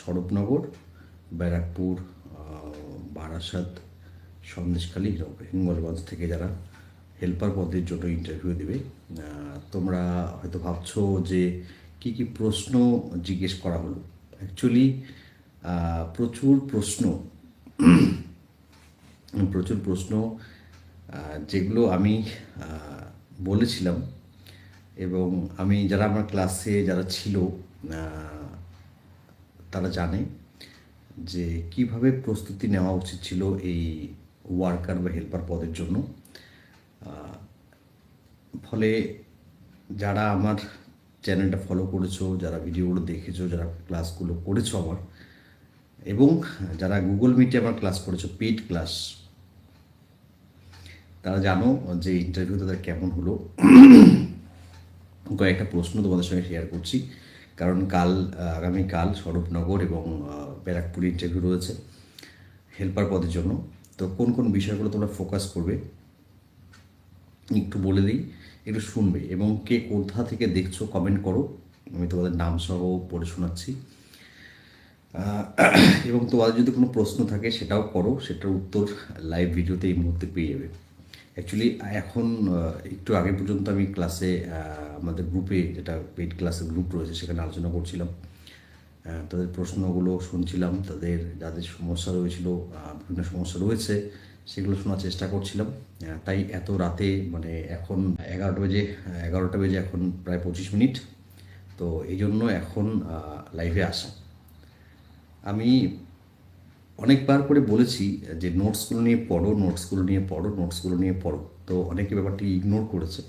স্বরূপনগর, ব্যারাকপুর বারাসাত, সন্দেশখালী হিঙ্গলগঞ্জ থেকে যারা হেল্পার পদের জন্য ইন্টারভিউ দেবে। তোমরা হয়তো ভাবছ যে কি কি প্রশ্ন জিজ্ঞেস করা হলো। অ্যাকচুয়ালি প্রচুর প্রশ্ন প্রচুর প্রশ্ন যেগুলো আমি বলেছিলাম এবং আমি যারা আমার ক্লাসে যারা ছিল তারা জানে যে কীভাবে প্রস্তুতি নেওয়া উচিত ছিল এই ওয়ার্কার বা হেল্পার পদের জন্য। ফলে যারা আমার চ্যানেলটা ফলো করেছ, যারা ভিডিওগুলো দেখেছ, যারা ক্লাসগুলো করেছ আমার, এবং যারা গুগল মিটে আমার ক্লাস করেছ, পেইড ক্লাস, তারা জানো যে ইন্টারভিউ তাদের কেমন হলো। কয়েকটা প্রশ্ন তোমাদের সঙ্গে শেয়ার করছি। কারণ কাল আগামীকাল স্বরূপনগর এবং ব্যারাকপুর ইন্টারভিউ রয়েছে হেল্পার পদের জন্য। তো কোন কোন বিষয়গুলো তোমরা ফোকাস করবে একটু বলে দিই, একটু শুনবে এবং কে কোথা থেকে দেখছ কমেন্ট করো। আমি তোমাদের নাম সহ পড়ে শোনাচ্ছি। এবং তোমাদের যদি কোনো প্রশ্ন থাকে সেটাও করো, সেটার উত্তর লাইভ ভিডিওতে এই মুহূর্তে পেয়ে যাবে। অ্যাকচুয়ালি এখন একটু আগে পর্যন্ত আমি ক্লাসে আমাদের গ্রুপে যেটা পেইড ক্লাসের গ্রুপ রয়েছে, সেখানে আলোচনা করছিলাম। তাদের প্রশ্নগুলো শুনছিলাম, তাদের যাদের সমস্যা রয়েছিল বিভিন্ন সমস্যা রয়েছে, সেগুলো শোনার চেষ্টা করছিলাম। তাই এত রাতে মানে এখন এগারোটা বেজে এগারোটা বেজে এখন প্রায় পঁচিশ মিনিট। তো এই জন্য এখন লাইভে আসা। আমি অনেকবার করে বলেছি যে নোটসগুলো নিয়ে পড়ো, নোটসগুলো নিয়ে পড়ো, নোটসগুলো নিয়ে পড়ো। তো অনেকে ব্যাপারটি ইগনোর করেছে।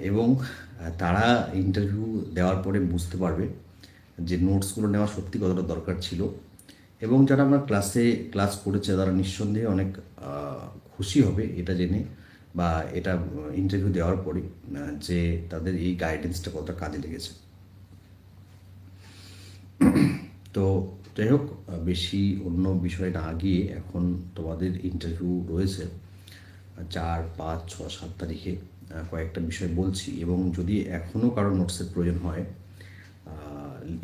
এবং তারা ইন্টারভিউ দেওয়ার পরে বুঝতে পারবে যে নোটসগুলো নেওয়া সত্যি কতটা দরকার ছিল। এবং যারা আমরা ক্লাসে ক্লাস করেছে, তারা নিঃসন্দেহে অনেক খুশি হবে এটা জেনে বা এটা ইন্টারভিউ দেওয়ার পরে যে তাদের এই গাইডেন্সটা কতটা কাজে লেগেছে। তো যাই হোক, বেশি অন্য বিষয় না গিয়ে এখন তোমাদের ইন্টারভিউ রয়েছে। চার, পাঁচ, ছ, সাত তারিখে কয়েকটা বিষয় বলছি এবং যদি এখনও কারও নোটসের প্রয়োজন হয়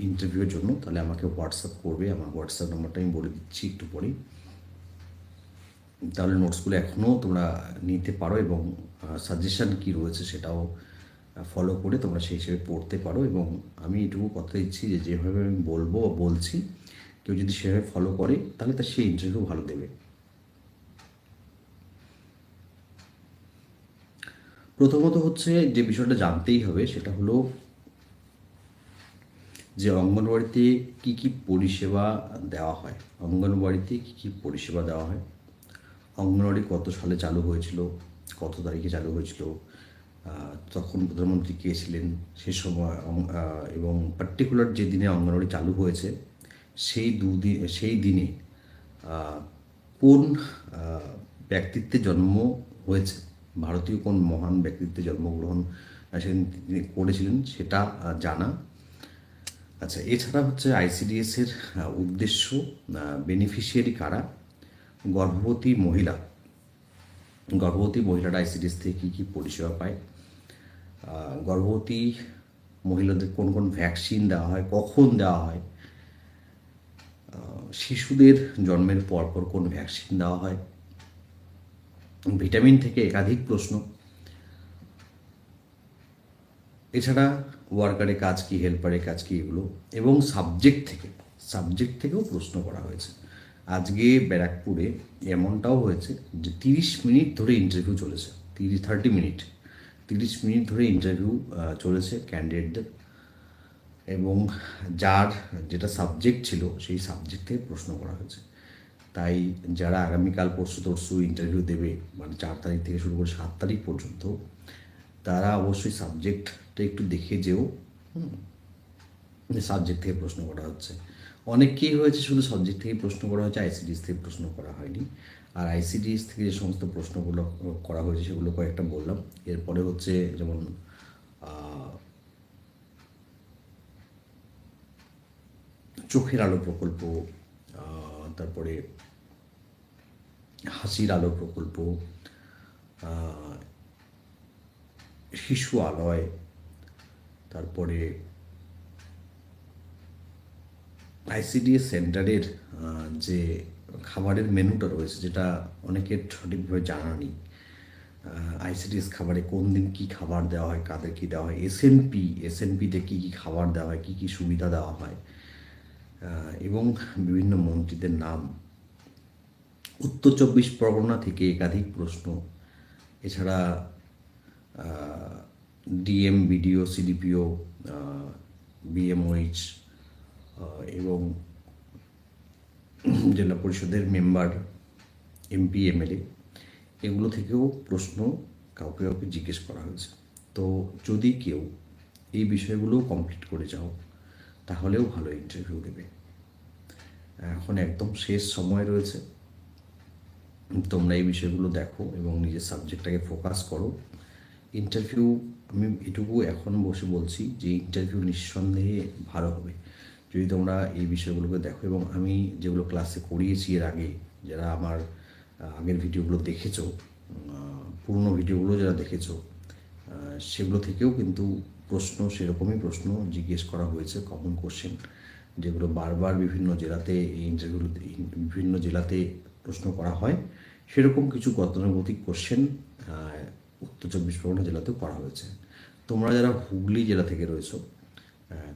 ইন্টারভিউর জন্য, তাহলে আমাকে হোয়াটসঅ্যাপ করবে। আমার হোয়াটসঅ্যাপ নাম্বারটা আমি বলে দিচ্ছি একটু পরেই তাহলে নোটসগুলো এখনও তোমরা নিতে পারো এবং সাজেশান কি রয়েছে সেটাও ফলো করে তোমরা সেই হিসেবে পড়তে পারো এবং আমি এটুকু কথা দিচ্ছি যে যেভাবে আমি বলব, বলছি কেউ যদি সেভাবে ফলো করে, তাহলে তার সেই ইন্টারভিউ ভালো দেবে। প্রথমত হচ্ছে যে বিষয়টা জানতেই হবে, সেটা হলো যে অঙ্গনওয়াড়িতে কি কি পরিষেবা দেওয়া হয়? অঙ্গনবাড়িতে কি কি পরিষেবা দেওয়া হয়? অঙ্গনওয়াড়ি কত সালে চালু হয়েছিল? কত তারিখে চালু হয়েছিল? তখন প্রধানমন্ত্রী কে ছিলেন? সে সময় এবং পার্টিকুলার যে দিনে অঙ্গনওয়াড়ি চালু হয়েছে সেই দুদিন, সেই দিনে কোন ব্যক্তিত্বে জন্ম হয়েছে? ভারতীয় কোন মহান ব্যক্তিত্বে জন্মগ্রহণ সেদিন তিনি করেছিলেন সেটা জানা। আচ্ছা এছাড়া হচ্ছে আইসিডিএস এর উদ্দেশ্য বেনিফিশিয়ারি কারা? গর্ভবতী মহিলা। গর্ভবতী মহিলারা আইসিডিএস থেকে কী কী পরিষেবা পায়? গর্ভবতী মহিলাদের কোন কোন ভ্যাকসিন দেওয়া হয়? কখন দেওয়া হয়? শিশুদের জন্মের পরপর কোন ভ্যাকসিন দেওয়া হয়? ভিটামিন থেকে একাধিক প্রশ্ন। এছাড়া ওয়ার্কারের কাজ কি হেল্পারের কাজ কি এগুলো? এবং সাবজেক্ট থেকে সাবজেক্ট থেকেও প্রশ্ন করা হয়েছে। আজকে ব্যারাকপুরে এমনটাও হয়েছে যে তিরিশ মিনিট ধরে ইন্টারভিউ চলেছে, তিরিশ থার্টি মিনিট তিরিশ মিনিট ধরে ইন্টারভিউ চলেছে ক্যান্ডিডেটদের এবং যার যেটা সাবজেক্ট ছিল, সেই সাবজেক্ট থেকে প্রশ্ন করা হয়েছে। তাই যারা আগামীকাল, পরশু তরশু ইন্টারভিউ দেবে মানে চার তারিখ থেকে শুরু করে সাত তারিখ পর্যন্ত, তারা অবশ্যই সাবজেক্টটা একটু দেখে যেও সাবজেক্ট থেকে প্রশ্ন করা হচ্ছে। অনেক অনেককেই হয়েছে শুধু সাবজেক্ট থেকে প্রশ্ন করা হয়েছে আইসিডিএস থেকে প্রশ্ন করা হয়নি। আর আইসিডিএস থেকে যে সমস্ত প্রশ্নগুলো করা হয়েছে, সেগুলো কয়েকটা বললাম। এরপরে হচ্ছে যেমন চোখের আলো প্রকল্প তারপরে হাসির আলো প্রকল্প শিশু আলয়, তারপরে আইসিডিএস সেন্টারের যে খাবারের মেনুটা রয়েছে, যেটা অনেকের সঠিকভাবে জানা নেই আইসিডিএস খাবারে কোন দিন কি খাবার দেওয়া হয়, কাদের কি দেওয়া হয় S N P S SNP এসএনপিতে কী কী খাবার দেওয়া হয়, কী কী সুবিধা দেওয়া হয় এবং বিভিন্ন মন্ত্রীদের নাম। উত্তর চব্বিশ পরগনা থেকে একাধিক প্রশ্ন। এছাড়া ডিএম, বিডিও, সিডিপিও বিএমওইচ এবং জেলা পরিষদের মেম্বার, এমপি, এমএলএ, এগুলো থেকেও প্রশ্ন কাউকে কাউকে জিজ্ঞেস করা হয়েছে। তো যদি কেউ এই বিষয়গুলো কমপ্লিট করে যাও তাহলেও ভালো ইন্টারভিউ দেবে। এখন একদম শেষ সময় রয়েছে। তোমরা এই বিষয়গুলো দেখো এবং নিজের সাবজেক্টটাকে ফোকাস করো। ইন্টারভিউ আমি এটুকু এখন বসে বলছি যে ইন্টারভিউ নিঃসন্দেহে ভালো হবে। যদি তোমরা এই বিষয়গুলোকে দেখো এবং আমি যেগুলো ক্লাসে করিয়েছি এর আগে, যারা আমার আগের ভিডিওগুলো দেখেছ পুরনো ভিডিওগুলো যারা দেখেছ সেগুলো থেকেও কিন্তু প্রশ্ন, সেরকমই প্রশ্ন জিজ্ঞেস করা হয়েছে কমন কোশ্চেন যেগুলো বারবার বিভিন্ন জেলাতে এই বিভিন্ন জেলাতে প্রশ্ন করা হয়। সেরকম কিছু গতানুগতিক কোশ্চেন উত্তর চব্বিশ পরগনা জেলাতেও করা হয়েছে। তোমরা যারা হুগলি জেলা থেকে রয়েছো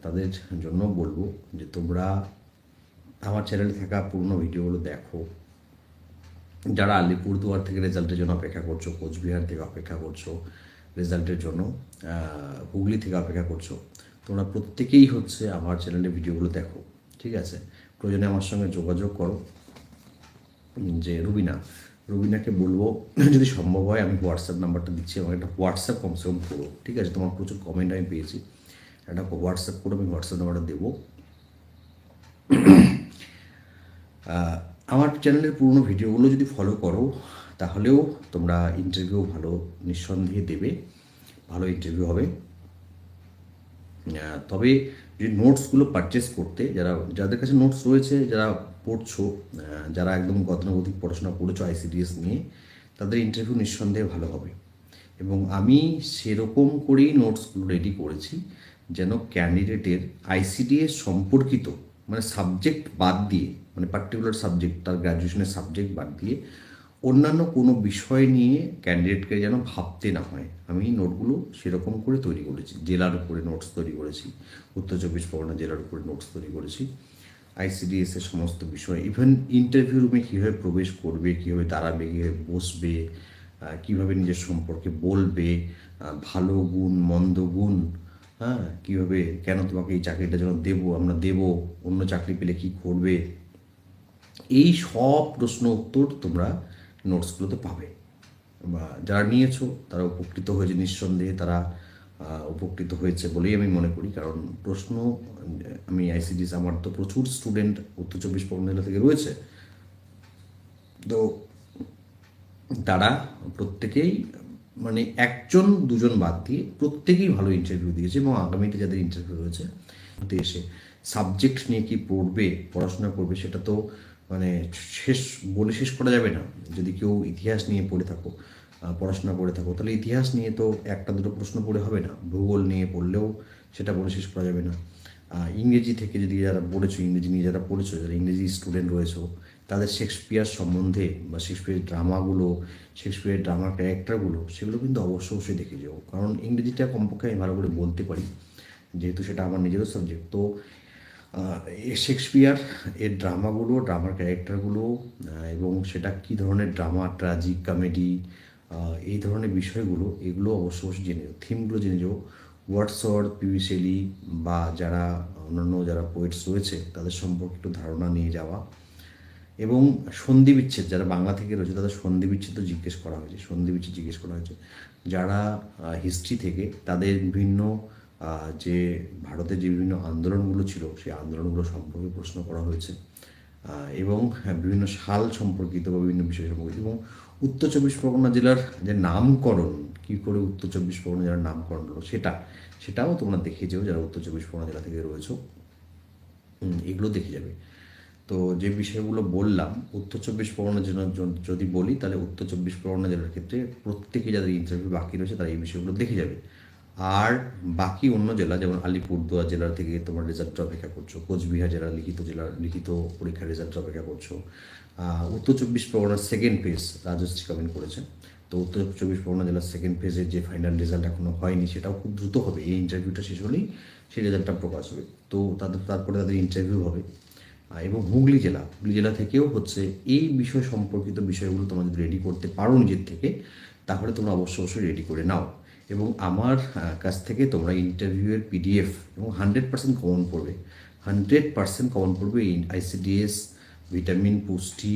তাদের জন্য বলব যে তোমরা আমার চ্যানেলে থাকা পুরনো ভিডিওগুলো দেখো। যারা আলিপুরদুয়ার থেকে রেজাল্টের জন্য অপেক্ষা করছ, কোচবিহার থেকে অপেক্ষা করছ রেজাল্টের জন্য হুগলি থেকে অপেক্ষা করছ। তোমরা প্রত্যেকেই হচ্ছে আমার চ্যানেলে ভিডিওগুলো দেখো, ঠিক আছে? প্রয়োজনে আমার সঙ্গে যোগাযোগ করো। যে রুবিনা, রুবিনাকে বলব, যদি সম্ভব হয় আমি হোয়াটসঅ্যাপ নাম্বারটা দিচ্ছি আমাকে একটা হোয়াটসঅ্যাপ কমসে কম করো, ঠিক আছে? তোমার প্রচুর কমেন্ট আমি পেয়েছি। একটা হোয়াটসঅ্যাপ করে, আমি হোয়াটসঅ্যাপ নাম্বারটা দেবো। আমার চ্যানেলের পুরনো ভিডিওগুলো যদি ফলো করো, তাহলেও তোমরা ইন্টারভিউ ভালো নিঃসন্দেহে দেবে, ভালো ইন্টারভিউ হবে। তবে যে নোটসগুলো পারচেস করতে, যারা, যাদের কাছে নোটস রয়েছে, যারা পড়ছো যারা একদম গতানুগতিক পড়াশোনা করেছ আইসিডিএস নিয়ে, তাদের ইন্টারভিউ নিঃসন্দেহে ভালো হবে। এবং আমি সেরকম করেই নোটসগুলো রেডি করেছি, যেন ক্যান্ডিডেটের আইসিডিএস সম্পর্কিত মানে সাবজেক্ট বাদ দিয়ে মানে পার্টিকুলার সাবজেক্ট তার গ্র্যাজুয়েশনের সাবজেক্ট বাদ দিয়ে অন্যান্য কোনো বিষয় নিয়ে ক্যান্ডিডেটকে যেন ভাবতে না হয়। আমি নোটগুলো সেরকম করে তৈরি করেছি। জেলার উপরে নোটস তৈরি করেছি, উত্তর চব্বিশ পরগনা জেলার উপরে নোটস তৈরি করেছি আইসিডিএস এর সমস্ত বিষয় ইভেন ইন্টারভিউ রুমে কীভাবে প্রবেশ করবে, কীভাবে দাঁড়াবে, কীভাবে বসবে কীভাবে নিজের সম্পর্কে বলবে ভালো গুণ, মন্দ গুণ হ্যাঁ কীভাবে কেন তোমাকে এই চাকরিটা যেন দেবো, আমরা দেবো, অন্য চাকরি পেলে কী করবে এই সব প্রশ্ন উত্তর তোমরা নোটসগুলোতে পাবে। বা যারা নিয়েছো, তারা উপকৃত হয়েছে নিঃসন্দেহে, তারা উপকৃত হয়েছে বলেই আমি মনে করি। কারণ প্রশ্ন, আমি আইসিডিস আমার তো প্রচুর স্টুডেন্ট উত্তর চব্বিশ পরগনা জেলা থেকে রয়েছে। তো তারা প্রত্যেকেই মানে একজন, দুজন বাদ দিয়ে প্রত্যেকেই ভালো ইন্টারভিউ দিয়েছে এবং আগামীতে যাদের ইন্টারভিউ রয়েছে এসে সাবজেক্ট নিয়ে কি পড়বে, পড়াশোনা করবে, সেটা তো মানে শেষ, বলে শেষ করা যাবে না। যদি কেউ ইতিহাস নিয়ে পড়ে থাকো পড়াশোনা করে থাকো, তাহলে ইতিহাস নিয়ে তো একটা দুটো প্রশ্ন পড়ে হবে না। ভূগোল নিয়ে পড়লেও সেটা বলে শেষ করা যাবে না। ইংরেজি থেকে যদি যারা পড়েছো, ইংরেজি নিয়ে যারা পড়েছো, যারা ইংরেজি স্টুডেন্ট রয়েছো, তাদের শেক্সপিয়ার সম্বন্ধে বা শেক্সপিয়ারের ড্রামাগুলো, শেক্সপিয়ারের ড্রামার ক্যারেক্টারগুলো, সেগুলো কিন্তু অবশ্যই অবশ্যই দেখে যাও। কারণ ইংরেজিটা কমপক্ষে আমি ভালো করে বলতে পারি, যেহেতু সেটা আমার নিজেরও সাবজেক্ট। তো শেক্সপিয়ার, এর ড্রামাগুলো, ড্রামার ক্যারেক্টারগুলো এবং সেটা কী ধরনের ড্রামা, ট্রাজিক, কমেডি এই ধরনের বিষয়গুলো, এগুলো অবশ্য জেনে যাও, থিমগুলো জেনে যাও। ওয়াটসওয়ার্ড পিভি শেলি বা যারা, অন্যান্য যারা পোয়েটস রয়েছে, তাদের সম্পর্কে একটু ধারণা নিয়ে যাওয়া। এবং সন্ধি বিচ্ছেদ, যারা বাংলা থেকে রয়েছে, তাদের সন্ধি বিচ্ছেদ জিজ্ঞেস করা হয়েছে, সন্ধি বিচ্ছেদ জিজ্ঞেস করা হয়েছে। যারা হিস্ট্রি থেকে, তাদের বিভিন্ন যে ভারতের যে বিভিন্ন আন্দোলনগুলো ছিল সেই আন্দোলনগুলো সম্পর্কে প্রশ্ন করা হয়েছে। এবং হ্যাঁ, বিভিন্ন সাল সম্পর্কিত বা বিভিন্ন বিষয় সম্পর্কিত। এবং উত্তর চব্বিশ পরগনা জেলার যে নামকরণ কী করে উত্তর চব্বিশ পরগনা জেলার নামকরণ হলো সেটা সেটাও তোমরা দেখে যেও যারা উত্তর চব্বিশ পরগনা জেলা থেকে রয়েছো। এগুলো দেখে যাবে। তো যে বিষয়গুলো বললাম উত্তর চব্বিশ পরগনা জেলার যদি বলি তাহলে উত্তর চব্বিশ পরগনা জেলার ক্ষেত্রে প্রত্যেকে যাদের ইন্টারভিউ বাকি রয়েছে তারা এই বিষয়গুলো দেখে যাবে। আর বাকি অন্য জেলা, যেমন আলিপুরদুয়ার জেলা থেকে তোমার রেজাল্ট অপেক্ষা করছ, কোচবিহার জেলার লিখিত জেলার লিখিত পরীক্ষার রেজাল্ট অপেক্ষা করছ উত্তর চব্বিশ পরগনার সেকেন্ড ফেজ রাজশ্রী কমেন্ট করেছেন তো উত্তর চব্বিশ পরগনা জেলার সেকেন্ড ফেজের যে ফাইনাল রেজাল্ট এখনও হয়নি, সেটাও খুব দ্রুত হবে, এই ইন্টারভিউটা শেষ হলেই সেই রেজাল্টটা প্রকাশ হবে। তো তাদের, তারপরে তাদের ইন্টারভিউ হবে। এবং হুগলি জেলা হুগলি জেলা থেকেও হচ্ছে এই বিষয় সম্পর্কিত বিষয়গুলো তোমরা যদি রেডি করতে পারো নিজের থেকে, তাহলে তোমরা অবশ্যই অবশ্যই রেডি করে নাও। এবং আমার কাছ থেকে তোমরা ইন্টারভিউয়ের পিডিএফ এবং হান্ড্রেড পার্সেন্ট কমন পড়বে। হান্ড্রেড পার্সেন্ট কমন পড়বে আইসিডিএস ভিটামিন পুষ্টি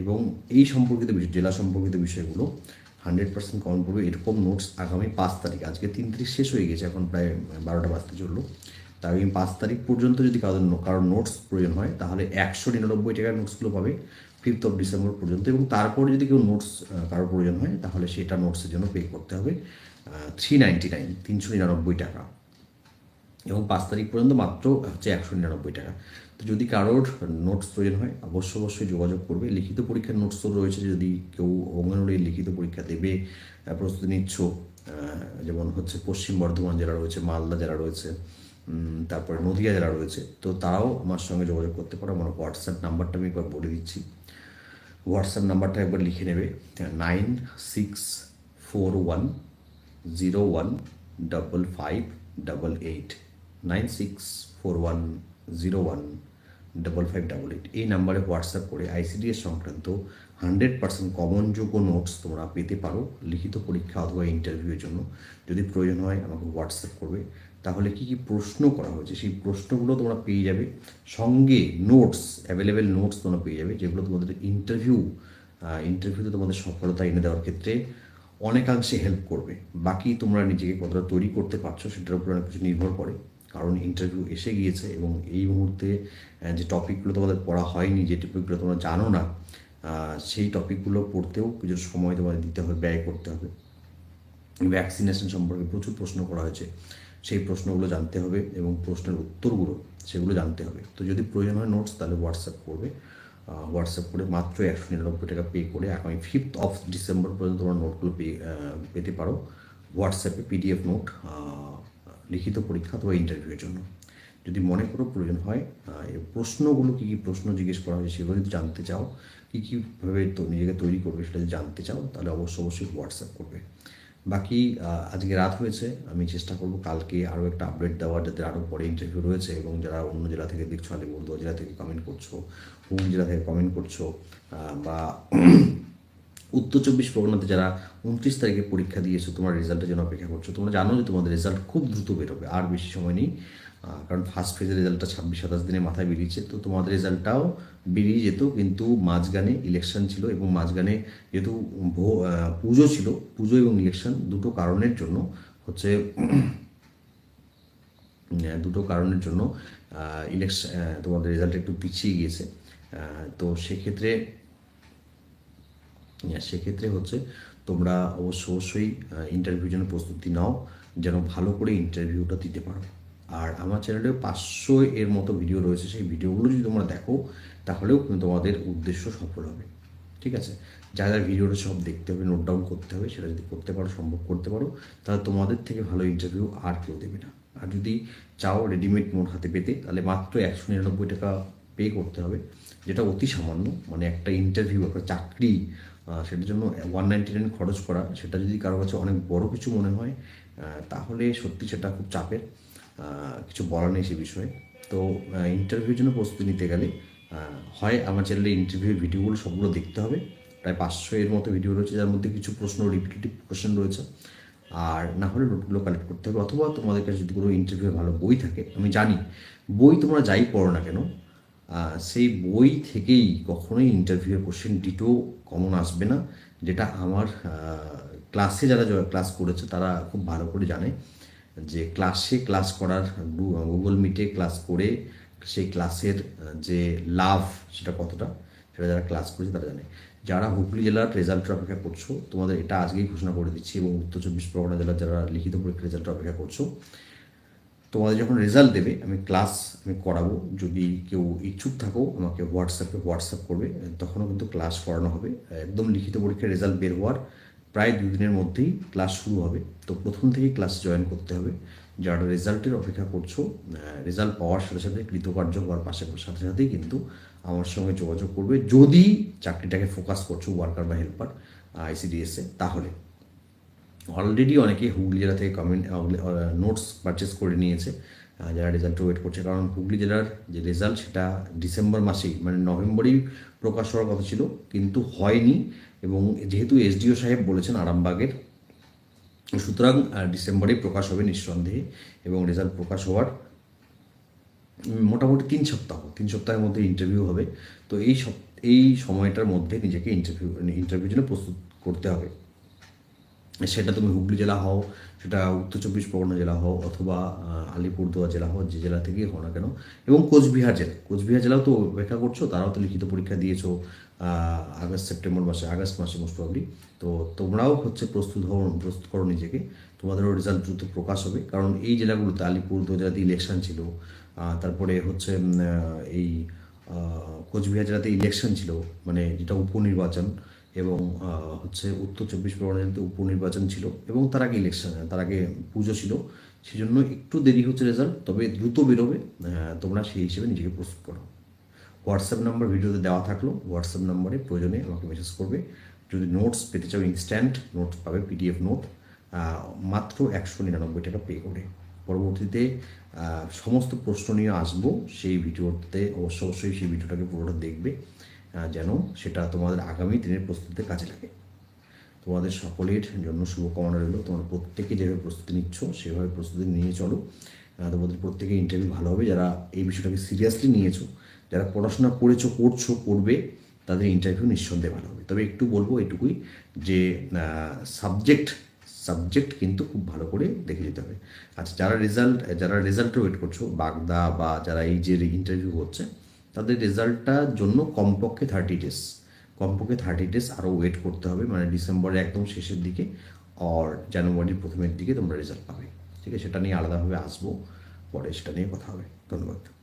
এবং এই সম্পর্কিত বিষয়, জেলা সম্পর্কিত বিষয়গুলো হান্ড্রেড পার্সেন্ট কমন পড়বে। এরকম নোটস আগামী পাঁচ তারিখ, আজকে তিন তারিখ শেষ হয়ে গেছে, এখন প্রায় বারোটা বাজতে চলল। তা আগামী পাঁচ তারিখ পর্যন্ত যদি কারোর কারোর নোটস প্রয়োজন হয়, তাহলে একশো নিরানব্বই টাকার নোটসগুলো পাবে ফিফথ অফ ডিসেম্বর পর্যন্ত এবং তারপরে যদি কেউ নোটস কারোর প্রয়োজন হয়, তাহলে সেটা নোটসের জন্য পে করতে হবে। থ্রি নাইনটি নাইন তিনশো নিরানব্বই টাকা। এবং পাঁচ তারিখ পর্যন্ত মাত্র হচ্ছে একশো নিরানব্বই টাকা। তো যদি কারোর নোটস প্রয়োজন হয়, অবশ্যই অবশ্যই যোগাযোগ করবে। লিখিত পরীক্ষার নোটস তো রয়েছে, যদি কেউ অঙ্গনওয়াড়ি লিখিত পরীক্ষা দেবে প্রস্তুতি নিচ্ছ যেমন হচ্ছে পশ্চিম বর্ধমান জেলা রয়েছে, মালদা জেলা রয়েছে তারপরে নদিয়া জেলা রয়েছে, তো তারাও আমার সঙ্গে যোগাযোগ করতে পারো। আমার হোয়াটসঅ্যাপ নাম্বারটা আমি একবার বলে দিচ্ছি। হোয়াটসঅ্যাপ নাম্বারটা একবার লিখে নেবে। Nine six four one zero one double five double eight nine six four one zero one double five double eight এই নাম্বারে হোয়াটসঅ্যাপ করে আইসিডিএস সংক্রান্ত হান্ড্রেড পার্সেন্ট কমন যোগ্য নোটস তোমরা পেতে পারো লিখিত পরীক্ষা অথবা ইন্টারভিউয়ের জন্য। যদি প্রয়োজন হয় আমাকে হোয়াটসঅ্যাপ করবে। তাহলে কি কি প্রশ্ন করা হয়েছে সেই প্রশ্নগুলো তোমরা পেয়ে যাবে। সঙ্গে নোটস অ্যাভেলেবেল নোটস তোমরা পেয়ে যাবে যেগুলো তোমাদের ইন্টারভিউ ইন্টারভিউতে তোমাদের সফলতা এনে দেওয়ার ক্ষেত্রে অনেকাংশে হেল্প করবে। বাকি তোমরা নিজেকে কতটা তৈরি করতে পারছ সেটার উপর অনেক কিছু নির্ভর করে। কারণ ইন্টারভিউ এসে গিয়েছে এবং এই মুহূর্তে যে টপিকগুলো তোমাদের পড়া হয়নি, যে টপিকগুলো তোমরা জানো না সেই টপিকগুলো পড়তেও কিছু সময় তোমাদের দিতে হবে, ব্যয় করতে হবে। ভ্যাকসিনেশন সম্পর্কে প্রচুর প্রশ্ন করা হয়েছে। সেই প্রশ্নগুলো জানতে হবে এবং প্রশ্নের উত্তরগুলো সেগুলো জানতে হবে। তো যদি প্রয়োজন হয় নোটস তাহলে হোয়াটসঅ্যাপ করবে। হোয়াটসঅ্যাপ করে মাত্র একশো নিরানব্বই টাকা পে করে আগামী ফিফথ অফ ডিসেম্বর পর্যন্ত তোমরা নোটগুলো পে পেতে পারো। হোয়াটসঅ্যাপে পিডিএফ নোট লিখিত পরীক্ষা অথবা ইন্টারভিউয়ের জন্য। যদি মনে করো প্রয়োজন হয় প্রশ্নগুলো কী কী প্রশ্ন জিজ্ঞেস করা হয়েছে সেগুলো যদি জানতে চাও, কী কীভাবে তো নিজেকে তৈরি করবে সেটা জানতে চাও, তাহলে অবশ্যই অবশ্যই হোয়াটসঅ্যাপ করবে। বাকি আজকে রাত হয়েছে, আমি চেষ্টা করব কালকে আরও একটা আপডেট দেওয়ার, যাতে আরও পরে ইন্টারভিউ রয়েছে এবং যারা অন্য জেলা থেকে দেখছ আলিপুরদুয়ার জেলা থেকে কমেন্ট করছ, হুগলি জেলা থেকে কমেন্ট করছ বা উত্তর চব্বিশ পরগনাতে যারা উনত্রিশ তারিখে পরীক্ষা দিয়েছ, তোমার রেজাল্টের জন্য অপেক্ষা করছ, তোমরা জানো যে তোমাদের রেজাল্ট খুব দ্রুত বেরোবে আর বেশি সময় নেই। কারণ ফার্স্ট ফেজের রেজাল্টটা ছাব্বিশ সাতাশ দিনের মাথায় বেরিয়েছে। তো তোমাদের রেজাল্টটাও বেরিয়ে যেত কিন্তু মাঝখানে ইলেকশন ছিল এবং মাঝখানে যেহেতু পুজো ছিল পুজো এবং ইলেকশন দুটো কারণের জন্য হচ্ছে দুটো কারণের জন্য ইলেকশন তোমাদের রেজাল্ট একটু পিছিয়ে গিয়েছে। তো সেক্ষেত্রে হ্যাঁ, সেক্ষেত্রে হচ্ছে তোমরা অবশ্য অবশ্যই ইন্টারভিউর জন্য প্রস্তুতি নাও যেন ভালো করে ইন্টারভিউটা দিতে পারো। আর আমার চ্যানেলে পাঁচশো এর মতো ভিডিও রয়েছে। সেই ভিডিওগুলো যদি তোমরা দেখো, তাহলেও কিন্তু তোমাদের উদ্দেশ্য সফল হবে। ঠিক আছে? যা যা ভিডিওটা সব দেখতে হবে নোট ডাউন করতে হবে, সেটা যদি করতে পারো, সম্ভব করতে পারো, তাহলে তোমাদের থেকে ভালো ইন্টারভিউ আর কেউ দেবে না। আর যদি চাও রেডিমেড নোট হাতে পেতে, তাহলে মাত্র একশো নিরানব্বই টাকা পে করতে হবে, যেটা অতি সামান্য। মানে একটা ইন্টারভিউ একটা চাকরি সেটার জন্য ওয়ান নাইনটি নাইন খরচ করা, সেটা যদি কারও কাছে অনেক বড় কিছু মনে হয় তাহলে সত্যি সেটা খুব চাপের। কিছু বলার নেই সে বিষয়ে। তো ইন্টারভিউর জন্য প্রস্তুতি নিতে গেলে হয় আমার চ্যানেলে ইন্টারভিউ ভিডিওগুলো সবগুলো দেখতে হবে। প্রায় পাঁচশো এর মতো ভিডিও রয়েছে, যার মধ্যে কিছু প্রশ্ন রিপিটেটিভ কোশ্চেন রয়েছে। আর না হলে নোটগুলো কালেক্ট করতে হবে। অথবা তোমাদের কাছে যদি কোনো ইন্টারভিউ ভালো বই থাকে, আমি জানি, বই তোমরা যাই পড়ো না কেন সেই বই থেকেই কখনোই ইন্টারভিউয়ের কোশ্চেন ডিটো কমন আসবে না। যেটা আমার ক্লাসে যারা ক্লাস করেছে, তারা খুব ভালো করে জানে। যে ক্লাসে ক্লাস করার গুগল মিটে ক্লাস করে সেই ক্লাসের যে লাভ সেটা কতটা, সেটা যারা ক্লাস করেছে তারা জানে। যারা হুগলি জেলার রেজাল্টের অপেক্ষা করছ তোমাদের এটা আজকেই ঘোষণা করে দিচ্ছি এবং উত্তর চব্বিশ পরগনা জেলার যারা লিখিত পরীক্ষার রেজাল্টের অপেক্ষা করছ তোমাদের যখন রেজাল্ট দেবে, আমি ক্লাস আমি করাবো। যদি কেউ ইচ্ছুক থাকো, আমাকে হোয়াটসঅ্যাপে হোয়াটসঅ্যাপ করবে, তখনও কিন্তু ক্লাস করানো হবে। একদম লিখিত পরীক্ষার রেজাল্ট বের হওয়ার প্রায় দুদিনের মধ্যেই ক্লাস শুরু হবে। তো প্রথম থেকেই ক্লাস জয়েন করতে হবে। যারা রেজাল্টের অপেক্ষা করছ রেজাল্ট পাওয়ার সাথে সাথে কৃতকার্য হওয়ার পাশে সাথে সাথেই কিন্তু আমার সঙ্গে যোগাযোগ করবে। যদি চাকরিটাকে ফোকাস করছ ওয়ার্কার বা হেল্পার আইসিডিএসে তাহলে। অলরেডি অনেকে হুগলি জেলা থেকে কমেন্ট নোটস পারচেস করে নিয়েছে। যারা রেজাল্ট ওয়েট করছে। কারণ হুগলি জেলার যে রেজাল্ট সেটা ডিসেম্বর মাসেই মানে নভেম্বরেই প্রকাশ হওয়ার কথা ছিল, কিন্তু হয়নি। এবং যেহেতু এসডিও সাহেব বলেছেন আরামবাগের, সুতরাং ডিসেম্বরেই প্রকাশ হবে নিঃসন্দেহে এবং রেজাল্ট প্রকাশ হওয়ার মোটামুটি তিন সপ্তাহ, তিন সপ্তাহের মধ্যে ইন্টারভিউ হবে। তো এই সব এই সময়টার মধ্যে নিজেকে ইন্টারভিউ ইন্টারভিউর জন্য প্রস্তুত করতে হবে। সেটা তুমি হুগলি জেলা হও সেটা উত্তর চব্বিশ পরগনা জেলা হও অথবা আহ, আলিপুরদুয়ার জেলা হও যে জেলা থেকেই হও না কেন। এবং কোচবিহার জেলা কোচবিহার জেলাও তো অপেক্ষা করছ তারাও তো লিখিত পরীক্ষা দিয়েছ আগস্ট সেপ্টেম্বর মাসে আগস্ট মাসে মোস্ট প্রবলি তো তোমরাও হচ্ছে প্রস্তুত হও প্রস্তুত করো নিজেকে তোমাদেরও রেজাল্ট দ্রুত প্রকাশ হবে। কারণ এই জেলাগুলোতে আলিপুরদুয়ার জেলাতে ইলেকশন ছিল তারপরে হচ্ছে এই কোচবিহার জেলাতে ইলেকশন ছিল মানে যেটা উপনির্বাচন এবং হচ্ছে উত্তর চব্বিশ পরগনা জেলাতে উপনির্বাচন ছিল এবং তার আগে ইলেকশন তার আগে পুজো ছিল। সেজন্য একটু দেরি হচ্ছে রেজাল্ট তবে দ্রুত বেরোবে। তোমরা সেই হিসেবে নিজেকে প্রস্তুত করো। হোয়াটসঅ্যাপ নাম্বার ভিডিওতে দেওয়া থাকল। হোয়াটসঅ্যাপ নাম্বারে প্রয়োজনে আমাকে মেসেজ করবে। যদি নোটস পেতে চাও ইনস্ট্যান্ট নোটস পাবে পিডিএফ নোট মাত্র একশো নিরানব্বই টাকা পে করে। পরবর্তীতে সমস্ত প্রশ্ন নিয়ে আসব। সেই ভিডিওতে অবশ্য অবশ্যই সেই ভিডিওটাকে পুরোটা দেখবে। যেন সেটা তোমাদের আগামী দিনের প্রস্তুতিতে কাজে লাগে। তোমাদের সকলের জন্য শুভকামনা রইল। তোমরা প্রত্যেকে যেভাবে প্রস্তুতি নিচ্ছ, সেভাবে প্রস্তুতি নিয়ে চলো। তোমাদের প্রত্যেকে ইন্টারভিউ ভালো হবে। যারা এই বিষয়টাকে সিরিয়াসলি নিয়েছো, যারা পড়াশোনা করেছ, করছ, করবে, তাদের ইন্টারভিউ নিঃসন্দেহে ভালো হবে। তবে একটু বলব এটুকুই যে সাবজেক্ট সাবজেক্ট কিন্তু খুব ভালো করে দেখে যেতে হবে। আচ্ছা যারা রেজাল্ট যারা রেজাল্টে ওয়েট করছ, বাগদা বা যারা এই যে ইন্টারভিউ হচ্ছে তাদের রেজাল্টটার জন্য কমপক্ষে থার্টি ডেজ কমপক্ষে থার্টি ডেজ আরও ওয়েট করতে হবে মানে ডিসেম্বরের একদম শেষের দিকে আর জানুয়ারির প্রথমের দিকে তোমরা রেজাল্ট পাবে। ঠিক আছে, সেটা নিয়ে আলাদাভাবে আসব, পরে সেটা নিয়ে কথা হবে। ধন্যবাদ।